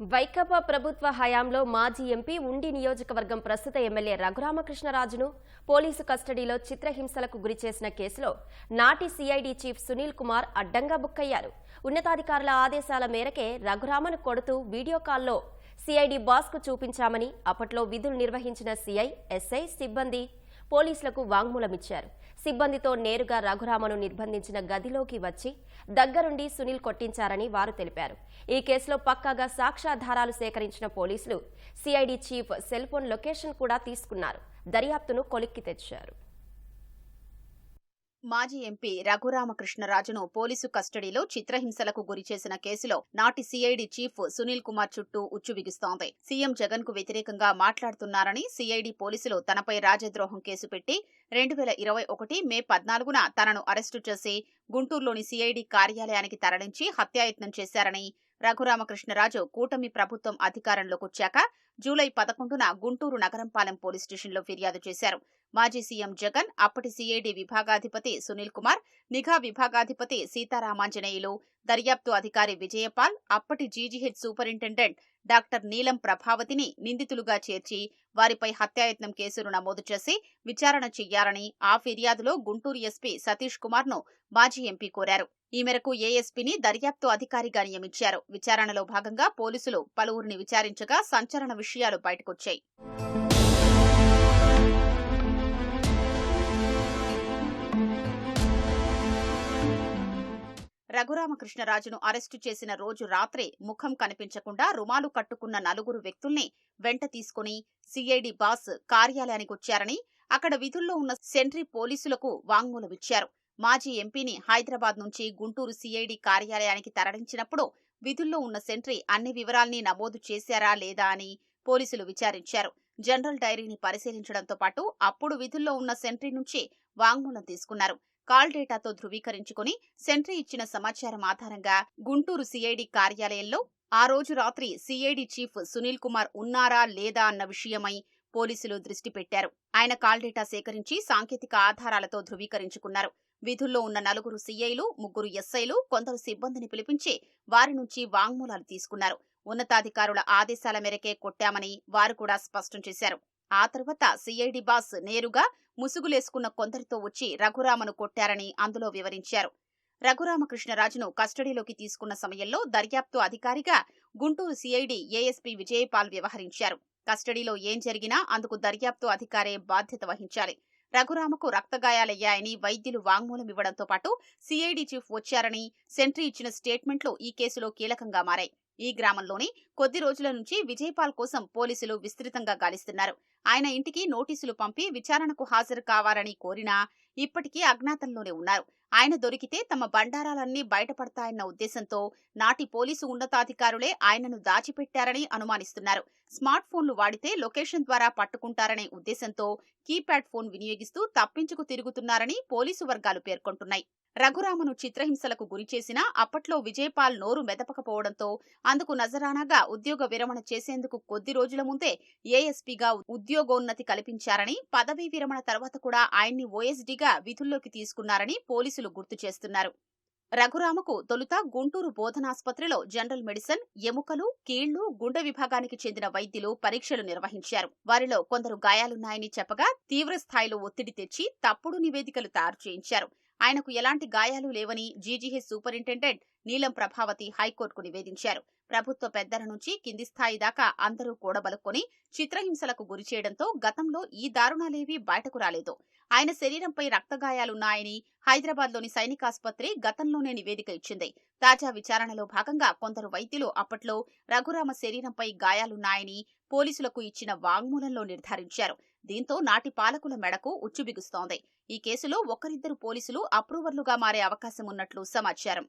వైకాపా ప్రభుత్వ హయాంలో మాజీ ఎంపీ ఉండి నియోజకవర్గం ప్రస్తుత ఎమ్మెల్యే రఘురామకృష్ణరాజును పోలీసు కస్టడీలో చిత్రహింసలకు గురిచేసిన కేసులో నాటి సిఐడి చీఫ్ సునీల్ కుమార్ అడ్డంగా బుక్కయ్యారు. ఉన్నతాధికారుల ఆదేశాల మేరకే రఘురామను కొడుతూ వీడియో కాల్లో సిఐడి బాస్కు చూపించామని అప్పట్లో విధులు నిర్వహించిన సిఐ ఎస్ఐ సిబ్బంది పోలీసులకు వాంగ్మూలమిచ్చారు. సిబ్బందితో నేరుగా రఘురామను నిర్బంధించిన గదిలోకి వచ్చి దగ్గరుండి సునీల్ కొట్టించారని వారు తెలిపారు. ఈ కేసులో పక్కాగా సాక్ష్యాధారాలు సేకరించిన పోలీసులు CID chief cell phone location కూడా తీసుకున్నారు. దర్యాప్తును కొలిక్కి తెచ్చారు. మాజీ ఎంపీ రఘురామకృష్ణరాజును పోలీసు కస్టడీలో చిత్రహింసలకు గురిచేసిన కేసులో నాటి సిఐడి చీఫ్ సునీల్ కుమార్ చుట్టూ ఉచ్చు బిగుస్తోంది సీఎం జగన్కు వ్యతిరేకంగా మాట్లాడుతున్నారని సిఐడి పోలీసులు తనపై రాజద్రోహం కేసు పెట్టి రెండు వేల ఇరవై ఒకటి మే పద్నాలుగున తనను అరెస్టు చేసి గుంటూరులోని సిఐడి కార్యాలయానికి తరలించి హత్యాయత్నం చేశారని రఘురామకృష్ణరాజు కూటమి ప్రభుత్వం అధికారంలోకొచ్చాక జూలై పదకొండున గుంటూరు నగరంపాలెం పోలీస్ స్టేషన్లో ఫిర్యాదు చేశారు. మాజీ సీఎం జగన్ అప్పటి సిఐడి విభాగాధిపతి సునీల్ కుమార్ నిఘా విభాగాధిపతి సీతారామాంజనేయులు దర్యాప్తు అధికారి విజయపాల్ అప్పటి జీజీహెచ్ సూపరింటెండెంట్ డాక్టర్ నీలం ప్రభావతిని నిందితులుగా చేర్చి వారిపై హత్యాయత్నం కేసును నమోదు చేసి విచారణ చెయ్యాలని ఆ ఫిర్యాదులో గుంటూరు ఎస్పీ సతీష్ కుమార్ను మాజీ ఎంపీ కోరారు. ఈ మేరకు ఏఎస్పీని దర్యాప్తు అధికారిగా నియమించారు. విచారణలో భాగంగా పోలీసులు పలువురిని విచారించగా సంచలన విషయాలు బయటకొచ్చాయి. రఘురామకృష్ణరాజును అరెస్టు చేసిన రోజు రాత్రే ముఖం కనిపించకుండా రుమాలు కట్టుకున్న నలుగురు వ్యక్తుల్ని వెంట తీసుకుని సిఐడి బాస్ కార్యాలయానికి వచ్చారని అక్కడ విధుల్లో ఉన్న సెంట్రీ పోలీసులకు వాంగ్మూలమిచ్చారు మాజీ ఎంపీని హైదరాబాద్ నుంచి గుంటూరు సిఐడి కార్యాలయానికి తరలించినప్పుడు విధుల్లో ఉన్న సెంట్రీ అన్ని వివరాల్ని నమోదు చేశారా లేదా అని పోలీసులు విచారించారు. జనరల్ డైరీని పరిశీలించడంతో పాటు అప్పుడు విధుల్లో ఉన్న సెంట్రీ నుంచి వాంగ్మూలం తీసుకున్నారు. కాల్ డేటాతో ధృవీకరించుకుని సెంట్రీ ఇచ్చిన సమాచారం ఆధారంగా గుంటూరు సిఐడి కార్యాలయంలో ఆ రోజు రాత్రి సిఐడి చీఫ్ సునీల్ కుమార్ ఉన్నారా లేదా అన్న విషయమై పోలీసులు దృష్టి పెట్టారు. ఆయన కాల్ డేటా సేకరించి సాంకేతిక ఆధారాలతో ధృవీకరించుకున్నారు. విధుల్లో ఉన్న నలుగురు సీఐలు ముగ్గురు ఎస్ఐలు కొందరు సిబ్బందిని పిలిపించి వారి నుంచి వాంగ్మూలాలు తీసుకున్నారు. ఉన్నతాధికారుల ఆదేశాల మేరకే కొట్టామని వారు కూడా స్పష్టం చేశారు. ఆ తర్వాత సిఐడి బాస్ నేరుగా ముసుగులేసుకున్న కొందరితో వచ్చి రఘురామను కొట్టారని అందులో వివరించారు. రఘురామకృష్ణరాజును కస్టడీలోకి తీసుకున్న సమయంలో దర్యాప్తు అధికారిగా గుంటూరు సిఐడి ఏఎస్పీ విజయపాల్ వ్యవహరించారు. కస్టడీలో ఏం జరిగినా అందుకు దర్యాప్తు అధికారే బాధ్యత వహించాలి. రఘురామకు రక్తగాయాలయ్యాయని వైద్యులు వాంగ్మూలం ఇవ్వడంతో పాటు సిఐడి చీఫ్ వచ్చారని సెంట్రీ ఇచ్చిన స్టేట్మెంట్లు ఈ కేసులో కీలకంగా మారాయి. ఈ గ్రామంలోని కొద్ది రోజుల నుంచి విజయపాల్ కోసం పోలీసులు విస్తృతంగా గాలిస్తున్నారు. ఆయన ఇంటికి నోటీసులు పంపి విచారణకు హాజరు కావాలని కోరినా ఇప్పటికీ అజ్ఞాతంలోనే ఉన్నారు. ఆయన దొరికితే తమ బండారాలన్నీ బయటపడతాయన్న ఉద్దేశంతో నాటి పోలీసు ఉన్నతాధికారులే ఆయనను దాచిపెట్టారని అనుమానిస్తున్నారు. స్మార్ట్ ఫోన్లు వాడితే లొకేషన్ ద్వారా పట్టుకుంటారనే ఉద్దేశంతో కీప్యాడ్ ఫోన్ వినియోగిస్తూ తప్పించుకు తిరుగుతున్నారని పోలీసు వర్గాలు పేర్కొంటున్నాయి. రఘురామను చిత్రహింసలకు గురిచేసినా అప్పట్లో విజయపాల్ నోరు మెదపకపోవడంతో అందుకు నజరానాగా ఉద్యోగ విరమణ చేసేందుకు కొద్ది రోజుల ముందే ఏఎస్పీగా ఉద్యోగోన్నతి కల్పించారని పదవీ విరమణ తర్వాత కూడా ఆయన్ని ఓఎస్డీగా విధుల్లోకి తీసుకున్నారని పోలీసులు గుర్తు చేస్తున్నారు. రఘురామకు తొలుత గుంటూరు బోధనాసుపత్రిలో జనరల్ మెడిసిన్ ఎముకలు కీళ్ళు గుండె విభాగానికి చెందిన వైద్యులు పరీక్షలు నిర్వహించారు. వారిలో కొందరు గాయాలున్నాయని చెప్పగా తీవ్రస్థాయిలో ఒత్తిడి తెచ్చి తప్పుడు నివేదికలు తయారు చేయించారు. ఆయనకు ఎలాంటి గాయాలు లేవని జీజీహెచ్ సూపరింటెండెంట్ నీలం ప్రభావతి హైకోర్టుకు నివేదించారు. ప్రభుత్వ పెద్దల నుంచి కింది స్థాయి దాకా అందరూ కూడబలుక్కొని చిత్రహింసలకు గురి చేయడంతో గతంలో ఈ దారుణాలేవీ బయటకు రాలేదు. ఆయన శరీరంపై రక్తగాయాలున్నాయని హైదరాబాద్లోని సైనికాసుపత్రి గతంలోనే నివేదిక ఇచ్చింది. తాజా విచారణలో భాగంగా కొందరు వైద్యులు అప్పట్లో రఘురామ శరీరంపై గాయాలున్నాయని పోలీసులకు ఇచ్చిన వాంగ్మూలంలో నిర్ధారించారు. దీంతో నాటి పాలకుల మెడకు ఉచ్చుబిగుస్తోంది. ఈ కేసులో ఒకరిద్దరు పోలీసులు అప్రూవర్లుగా మారే అవకాశం ఉన్నట్లు సమాచారం.